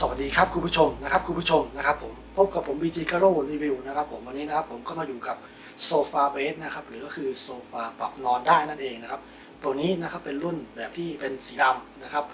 สวัสดีครับคุณผู้ชมนะครับคุณผู้ชมนะครับผมพบกับผม BG g a r o Review นะครับผมวันนี้นะครับผมก็มาอยู่กับโซฟาเบสนะครับหรือก็คือโซฟาปรับนอนได้นั่นเองนะครับตัวนี้นะครับเป็นรุ่นแบบที่เป็นสีดำนะครับ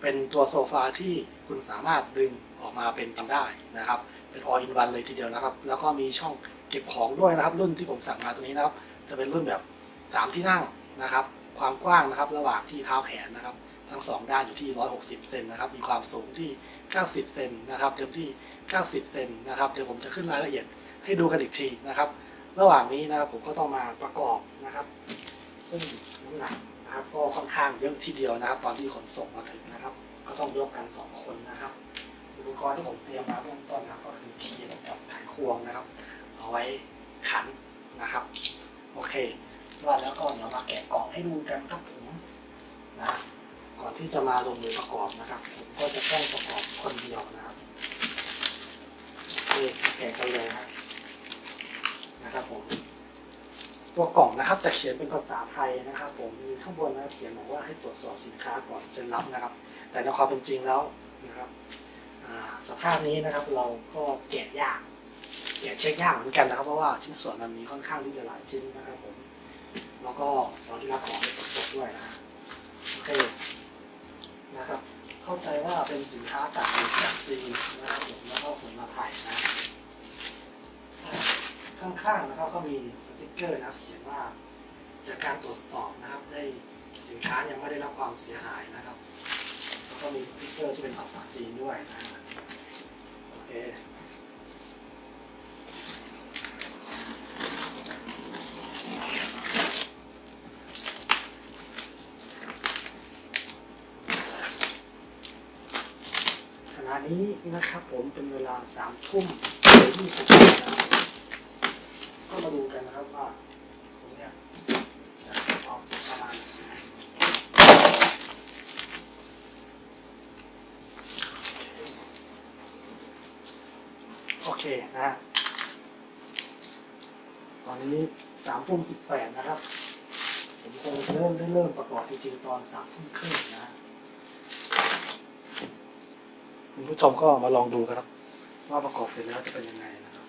เป็นตัวโซฟาที่คุณสามารถดึงออกมาเป็นทำได้นะครับเป็น all in one เลยทีเดียวนะครับ แล้วก็มีช่องเก็บของด้วยนะครับรุ่นที่ผมสั่งมาตัวนี้นะครับจะเป็นรุ่นแบบ 3 ที่นั่งนะครับความกว้างนะครับระหว่างที่เท้าแขนนะครับ ทั้งสองด้านอยู่ที่ 160 เซนนะครับ มีความสูงที่ 90 เซนนะครับ เดิมที่ 90 เซนนะครับ เดี๋ยวผมจะขึ้นรายละเอียดให้ดูกันอีกทีนะครับ ระหว่างนี้นะครับผมก็ต้องมาประกอบนะครับซึ่งน้ำหนักนะครับก็ค่อนข้างเยอะทีเดียวนะครับ ตอนที่ขนส่งมาถึงนะครับ ก็ต้องยกกัน 2 คนนะครับ อุปกรณ์ที่ผมเตรียมมาเบื้องต้นนะครับก็คือเคีย์กับไขควงนะครับ เอาไว้ขันนะครับ โอเคว่าแล้วก็เดี๋ยวมาแกะกล่องให้ดูกันครับผมนะ ก่อนที่จะมาลงมือประกอบนะครับผมก็จะต้องประกอบคนเดียวนะครับโอเคแกะกันเลยครับนะครับผมตัวกล่องนะครับจะเขียนเป็นภาษาไทยนะครับ ผมมีข้างบนนะเขียนบอกว่าให้ตรวจสอบสินค้าก่อนจะรับนะครับ แต่ในความเป็นจริงแล้วนะครับสภาพนี้นะครับเราก็แกะยากแกะเช็คยากเหมือนกันนะครับเพราะว่าชิ้นส่วนมันมีค่อนข้างที่จะหลายชิ้นนะครับผมแล้วก็ตอนที่รับของตรวจสอบด้วยนะฮะโอเค นะครับ เข้าใจว่าเป็นสินค้าจากจากจีนนะครับผมแล้วก็ผลมาไทยนะ ข้างๆนะครับก็มีสติกเกอร์นะครับเขียนว่าจากการตรวจสอบนะครับได้สินค้ายังไม่ได้รับความเสียหายนะครับ แล้วก็มีสติกเกอร์ที่เป็นภาษาจีนด้วยนะโอเค นี้นะครับผมเป็นเวลาสามทุ่มยี่สิบนะครับก็มาดูกันนะครับว่าผมเนี่ยจะออกประมาณโอเคนะ ตอนนี้สามทุ่มสิบแปดนะครับ ผมคงเริ่มได้เริ่มประกอบจริงๆตอนสามทุ่มครึ่งนะ คุณผู้ชมก็มาลองดูกันครับ ว่าประกอบเสร็จแล้วจะเป็นยังไงนะครับ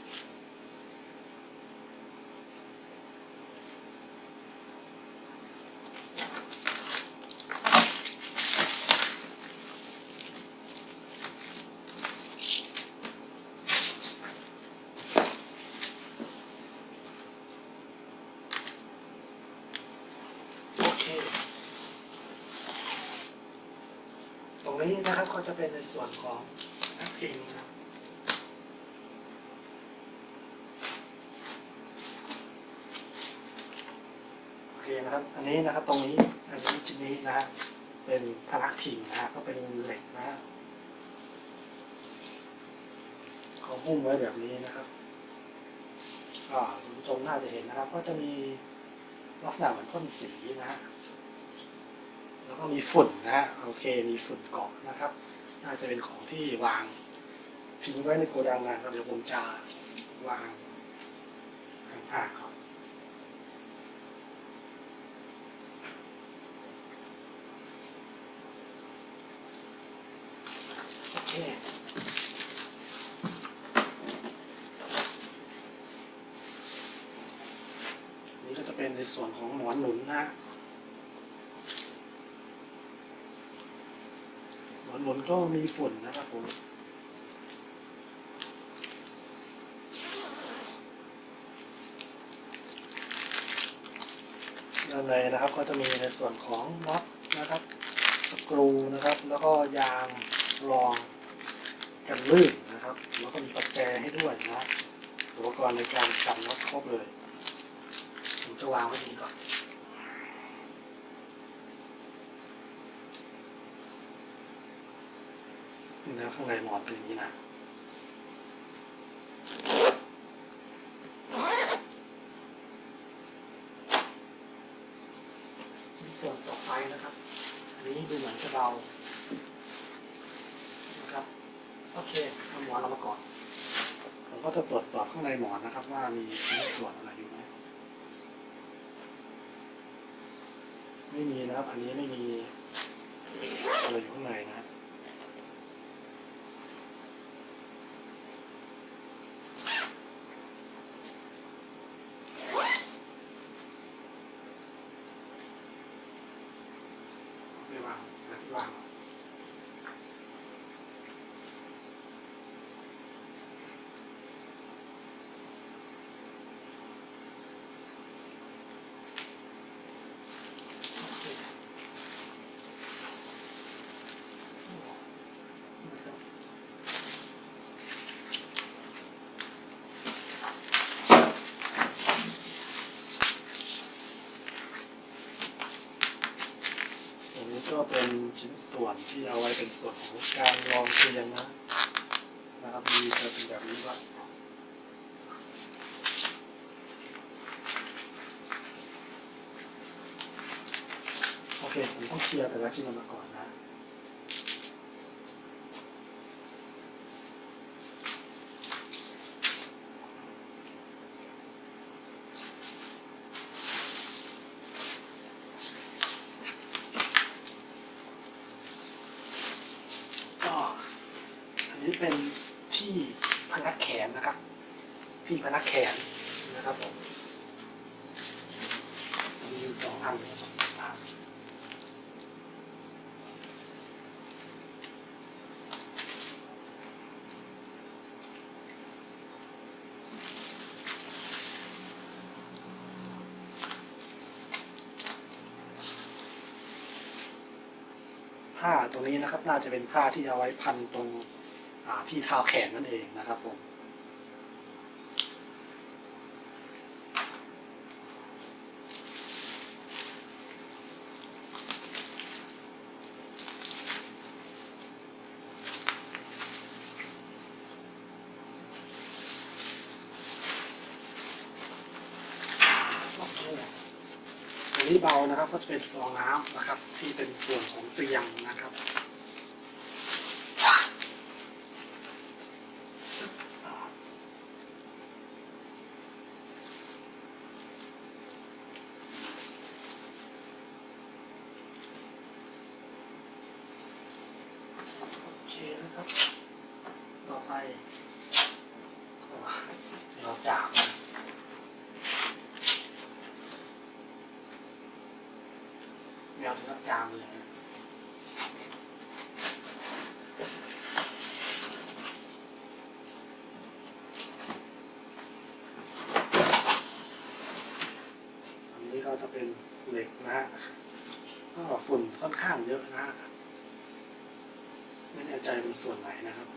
โอเค ตรงนี้นะครับก็จะเป็นใน ส่วนของแอปพิงครับโอเคนะครับ อันนี้นะครับตรงนี้อันนี้ชิ้นนี้นะฮะเป็นพนักพิงนะฮะก็เป็นเหล็กนะฮะเขาหุ้มไว้แบบนี้นะครับอ่าคุณผู้ชมน่าจะเห็นนะครับ ก็จะมีลักษณะเหมือนพ่นสีนะฮะแล้วก็มีฝุ่นนะฮะโอเคมีฝุ่นเกาะนะครับ น่าจะเป็นของที่วางทิ้งไว้ในโกดังนะครับเดี๋ยวผมจะวางห่างๆครับโอเคนี่ก็จะเป็นในส่วนของหมอนหนุนนะฮะ หมอ นนก็มีฝุ่นนะครับผมด้านในนะครับก็จะมีในส่วนของน็อตนะครับสกรูนะครับ แล้วก็ยางรองกันลื่นนะครับ แล้วก็มีปัจแจให้ด้วยนะอุปกรณ์ในการจับน็อตครบเลยผมจะวางไว้ตรงนี้ก่อน แล้วข้างในหมอนเป็นอย่างนี้นะชิ้นส่วนต่อไปนะครับ อันนี้ดูเหมือนจะเบานะครับ โอเคเอาหมอนเรามาก่อนผมก็จะตรวจสอบข้างในหมอนนะครับ ว่ามีชิ้นส่วนอะไรอยู่ไหมไม่มีนะครับ อันนี้ไม่มีอะไรอยู่ข้างในนะไม่วางหาที่วางโอเคนะครับตรงนี้ก็เป็นชิ้นส่วน ที่เอาไว้เป็นส่วนของการลองเตียงนะนะครับมีจะเป็นแบบนี้ว่าโอเคผมต้องเคลียร์แต่ละชิ้นมาก่อนนะ ก็อันนี้ เป็นที่พนักแขนนะครับ ที่พนักแขนนะครับผมมีอยู่สองอันนะครับผ้าตรงนี้นะครับ น่าจะเป็นผ้าที่เอาไว้พันตรง ที่เท้าแขนนั่นเองนะครับผมโอเคอันนี้เบานะครับก็จะเป็นฟองน้ำนะครับ ที่เป็นส่วนของเตียงนะครับ โอเคนะครับ ต่อไปเราจับ แมวถึงรับ จามเลยอันนี้ก็จะเป็นเหล็กนะฮะก็ฝุ่นค่อนข้างเยอะนะฮะไม่แน่ใจเป็นส่วนไหนนะครับ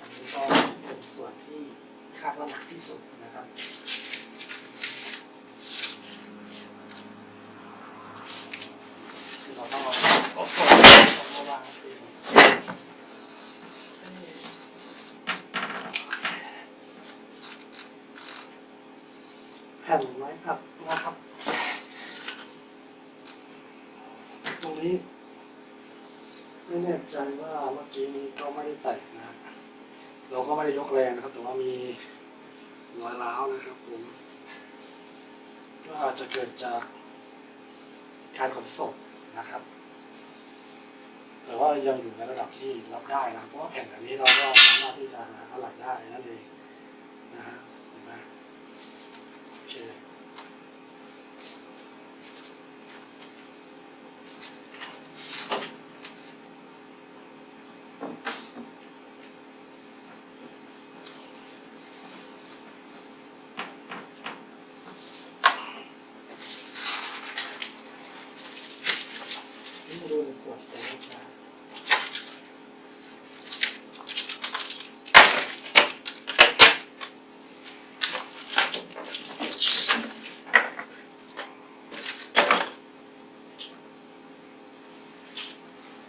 อันนี้ก็เป็นส่วนที่คาดว่าหนักที่สุดนะครับ คือเราต้องเอาเอาส่วนของมาวางเองแผ่นไม้อัดนะครับ ตรงนี้ ไม่แน่ใจว่าเมื่อกี้นี้ก็ไม่ได้แตะนะ เราก็ไม่ได้ยกแรงนะครับ แต่ว่ามีรอยร้าวนะครับผมก็อาจจะเกิดจากการขนส่งนะครับ แต่ว่ายังอยู่ในระดับที่รับได้นะเพราะว่าแผ่นแบบนี้เราก็สามารถที่จะหาอะไหล่ได้นั่นเองนะฮะเห็นไหมโอเค ให้ดูในส่วนเล็กนะ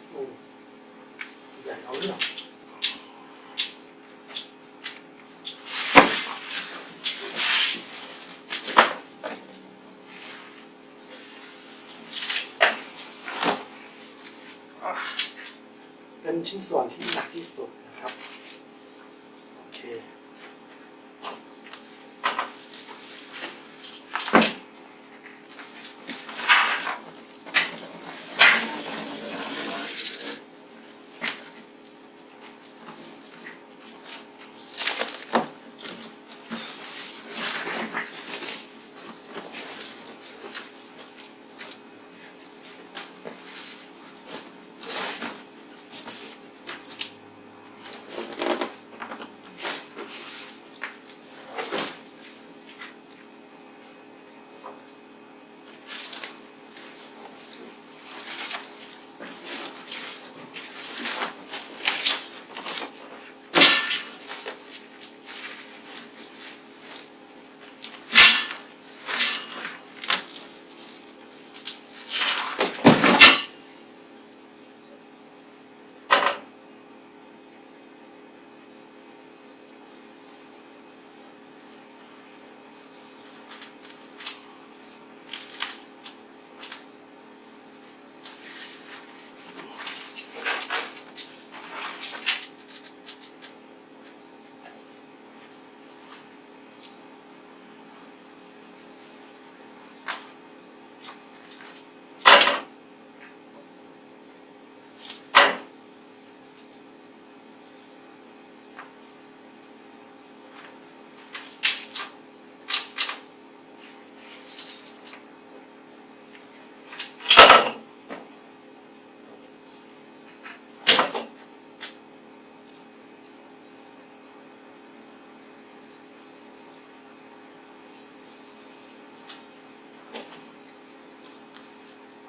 โอ้ใหญ่เอาเรื่อง เป็นชิ้นส่วนที่หนักที่สุดนะครับ โอเค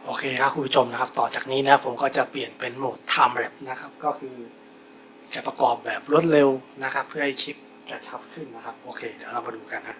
โอ เคครับคุณผู้ชมนะครับ ต่อจากนี้นะครับผมก็จะเปลี่ยนเป็นโหมด Time Lapse นะครับ ก็คือจะประกอบแบบรวดเร็วนะครับ เพื่อให้คลิปกระชับขึ้นนะครับ โอเค เดี๋ยวเรามาดูกันนะ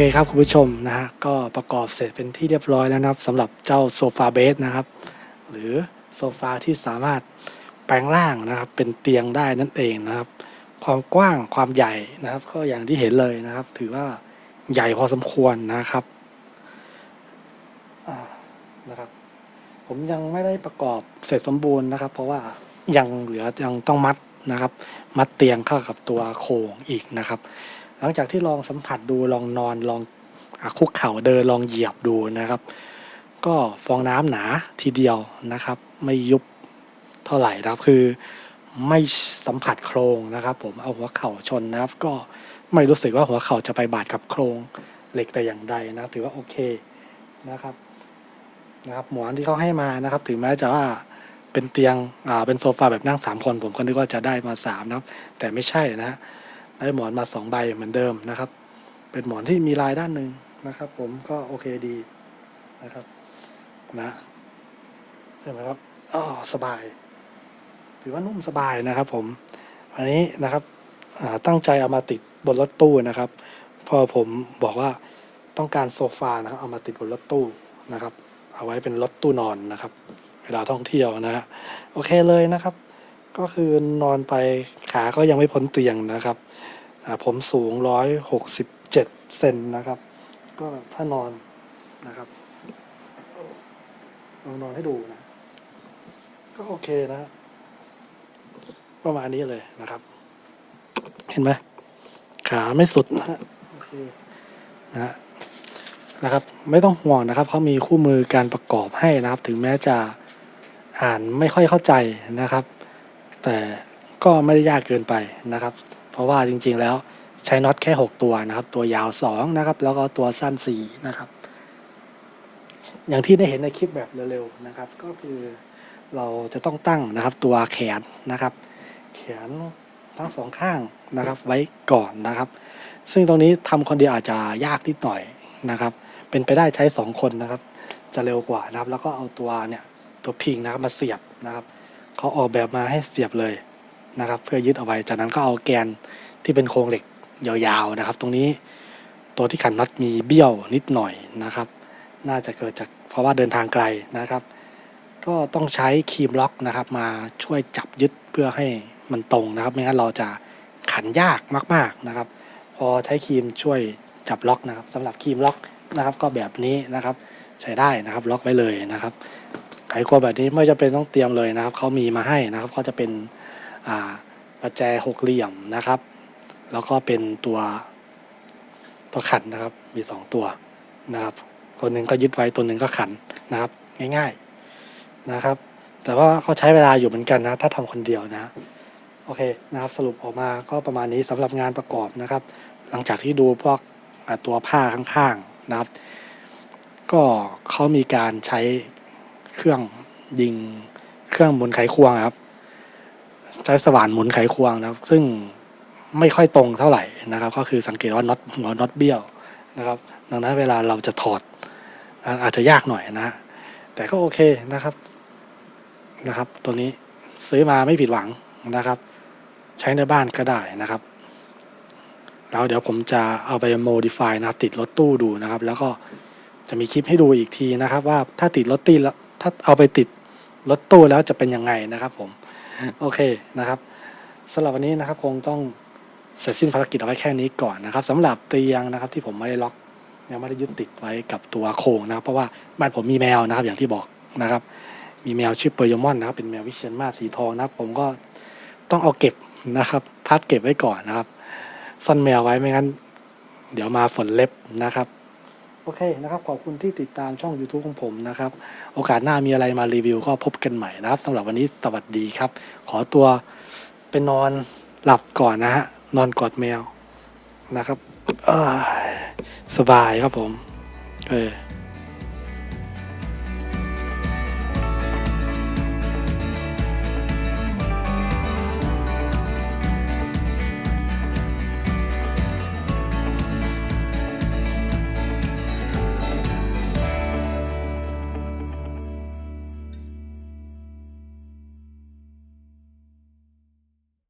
เคครับคุณผู้ชมนะฮะก็ประกอบเสร็จเป็นที่เรียบร้อยแล้วนะครับสำหรับเจ้าโซฟาเบสนะครับ หรือโซฟาที่สามารถแปลงร่างนะครับเป็นเตียงได้นั่นเองนะครับ ความกว้างความใหญ่นะครับ ก็อย่างที่เห็นเลยนะครับ ถือว่าใหญ่พอสมควรนะครับนะครับ ผมยังไม่ได้ประกอบเสร็จสมบูรณ์นะครับ เพราะว่ายังเหลือยังต้องมัดนะครับ มัดเตียงเข้ากับตัวโครงอีกนะครับ หลังจากที่ลองสัมผัสดูลองนอนลองอคุกเข่าเดินลองเหยียบดูนะครับ ก็ฟองน้ำหนาทีเดียวนะครับ ไม่ยุบเท่าไหร่นะครับคือไม่สัมผัสโครงนะครับ ผมเอาหัวเข่าชนนะครับ ก็ไม่รู้สึกว่าหัวเข่าจะไปบาดกับโครงเหล็กแต่อย่างใดนะถือว่าโอเคนะครับนะครับหมอนที่เขาให้มานะครับ ถึงแม้จะว่าเป็นเตียงอ่าเป็นโซฟาแบบนั่งสามคน ผมก็นึกว่าจะได้มาสามนะครับ แต่ไม่ใช่นะฮะ ได้หมอนมาสองใบเหมือนเดิมนะครับ เป็นหมอนที่มีลายด้านหนึ่งนะครับ ผมก็โอเคดีนะครับนะเห็นไหมครับอ๋อสบาย ถือว่านุ่มสบายนะครับ ผม อันนี้นะครับตั้งใจเอามาติดบนรถตู้นะครับพอผมบอกว่าต้องการโซฟานะครับเอามาติดบนรถตู้นะครับ เอาไว้เป็นรถตู้นอนนะครับ เวลาท่องเที่ยวนะฮะโอเคเลยนะครับ ก็คือนอนไปขาก็ยังไม่พ้นเตียงนะครับ ผมสูงร้อยหกสิบเจ็ดเซนนะครับ ก็ถ้านอนนะครับลองนอนให้ดูนะ ก็โอเคนะ ประมาณนี้เลยนะครับ เห็นไหมขาไม่สุดนะฮะโอเคนะฮะนะครับ ไม่ต้องห่วงนะครับเขามีคู่มือการประกอบให้นะครับ ถึงแม้จะอ่านไม่ค่อยเข้าใจนะครับ แต่ก็ไม่ได้ยากเกินไปนะครับ เพราะว่าจริงๆแล้วใช้น็อตแค่ 6 ตัวนะครับ ตัวยาว2นะครับ แล้วก็ตัวสั้น4นะครับ อย่างที่ได้เห็นในคลิปแบบเร็วๆนะครับ ก็คือเราจะต้องตั้งนะครับ ตัวแขนนะครับ แขนทั้งสองข้างนะครับ ไว้ก่อนนะครับ ซึ่งตรงนี้ทำคนเดียวอาจจะยากนิดหน่อยนะครับ เป็นไปได้ใช้สองคนนะครับ จะเร็วกว่านะครับ แล้วก็เอาตัวเนี่ยตัวพิงนะครับมาเสียบนะครับ เขาออกแบบมาให้เสียบเลยนะครับ เพื่อยึดเอาไว้ จากนั้นก็เอาแกนที่เป็นโครงเหล็กยาวๆนะครับ ตรงนี้ตัวที่ขันน็อตมีเบี้ยวนิดหน่อยนะครับ น่าจะเกิดจากเพราะว่าเดินทางไกลนะครับ ก็ต้องใช้ครีมล็อกนะครับ มาช่วยจับยึดเพื่อให้มันตรงนะครับ ไม่งั้นเราจะขันยากมาก ๆนะครับ พอใช้ครีมช่วยจับล็อกนะครับสำหรับครีมล็อกนะครับ ก็แบบนี้นะครับ ใช้ได้นะครับล็อกไว้เลยนะครับ ไขควงแบบนี้ไม่จำเป็นต้องเตรียมเลยนะครับเขามีมาให้นะครับก็จะเป็นประแจหกเหลี่ยมนะครับ แล้วก็เป็นตัวตัวขันนะครับ มีสองตัวนะครับ ตัวหนึ่งก็ยึดไว้ตัวหนึ่งก็ขันนะครับ ง่ายๆนะครับ แต่ว่าเขาใช้เวลาอยู่เหมือนกันนะ ถ้าทำคนเดียวนะโอเคนะครับสรุปออกมาก็ประมาณนี้สำหรับงานประกอบนะครับ หลังจากที่ดูพวกตัวผ้าข้างๆนะครับ ก็เขามีการใช้ เครื่องยิงเครื่องหมุนไขควงครับ ใช้สว่านหมุนไขควงนะครับ ซึ่งไม่ค่อยตรงเท่าไหร่นะครับ ก็คือสังเกตว่าน็อตหัวน็อตเบี้ยวนะครับ ดังนั้นเวลาเราจะถอดอาจจะยากหน่อยนะ แต่ก็โอเคนะครับนะครับ ตัวนี้ซื้อมาไม่ผิดหวังนะครับ ใช้ในบ้านก็ได้นะครับ แล้วเดี๋ยวผมจะเอาไป modify นะครับ ติดรถตู้ดูนะครับ แล้วก็จะมีคลิปให้ดูอีกทีนะครับ ว่าถ้าติดรถตีแล้ว ถ้าเอาไปติดรถตู้แล้วจะเป็นยังไงนะครับผม โอเคนะครับสำหรับวันนี้นะครับคงต้องเสร็จสิ้นภารกิจเอาไว้แค่นี้ก่อนนะครับสำหรับเตียงนะครับที่ผมไม่ได้ล็อกยังไม่ได้ยึดติดไว้กับตัวโครงนะครับ เพราะว่าบ้านผมมีแมวนะครับ อย่างที่บอกนะครับ มีแมวชื่อเปอร์ยมอนนะครับ เป็นแมววิเชียนมาสีทองนะครับ ผมก็ต้องเอาเก็บนะครับ พัดเก็บไว้ก่อนนะครับ ซ่อนแมวไว้ไม่งั้น เดี๋ยวมาฝนเล็บนะครับ โอเคนะครับ ขอบคุณที่ติดตามช่อง YouTube ของผมนะครับ โอกาสหน้ามีอะไรมารีวิวก็พบกันใหม่นะครับสำหรับวันนี้สวัสดีครับ ขอตัวไปนอนหลับก่อนนะฮะ นอนกอดแมวนะครับสบายครับผม เออ